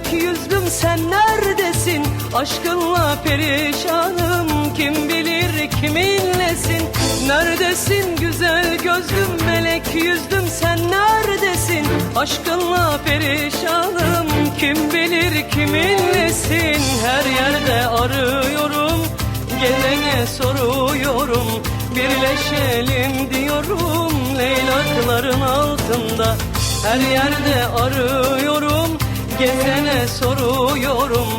Melek yüzlüm sen neredesin? Aşkınla perişanım. Kim bilir kiminlesin Neredesin güzel gözlüm melek? Yüzlüm sen neredesin? Aşkınla perişanım. Kim bilir kiminlesin Her yerde arıyorum gelene soruyorum. Birleşelim diyorum leylakların altında. Her yerde arıyorum gezene soruyorum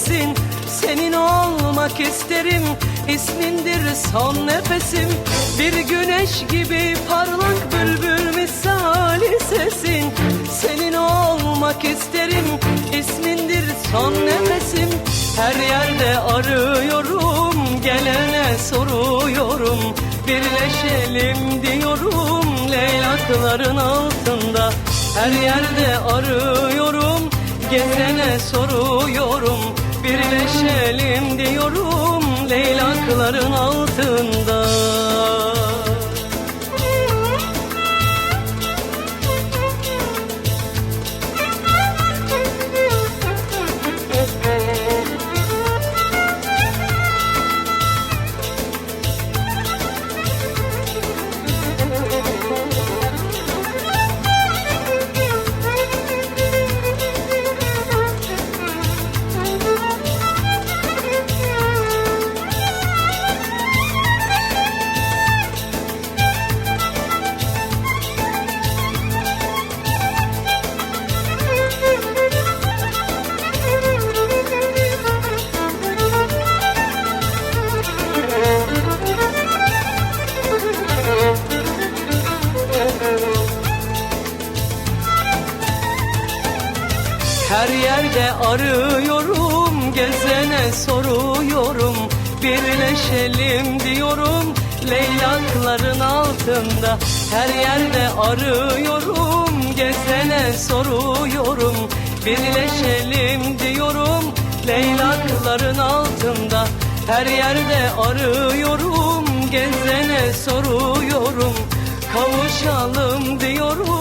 sesin Senin olmak isterim ismindir son nefesim. Bir güneş gibi parlak bülbül misali sesin Senin olmak isterim ismindir son nefesim. Her yerde arıyorum gelene soruyorum Birleşelim diyorum leylakların altında. Her yerde arıyorum gezene soruyorum Birleşelim diyorum leylakların altında Her yerde arıyorum, gezene soruyorum. Birleşelim diyorum, leylakların altında. Her yerde arıyorum, gezene soruyorum. Birleşelim diyorum, leylakların altında. Her yerde arıyorum, gezene soruyorum. Kavuşalım diyorum,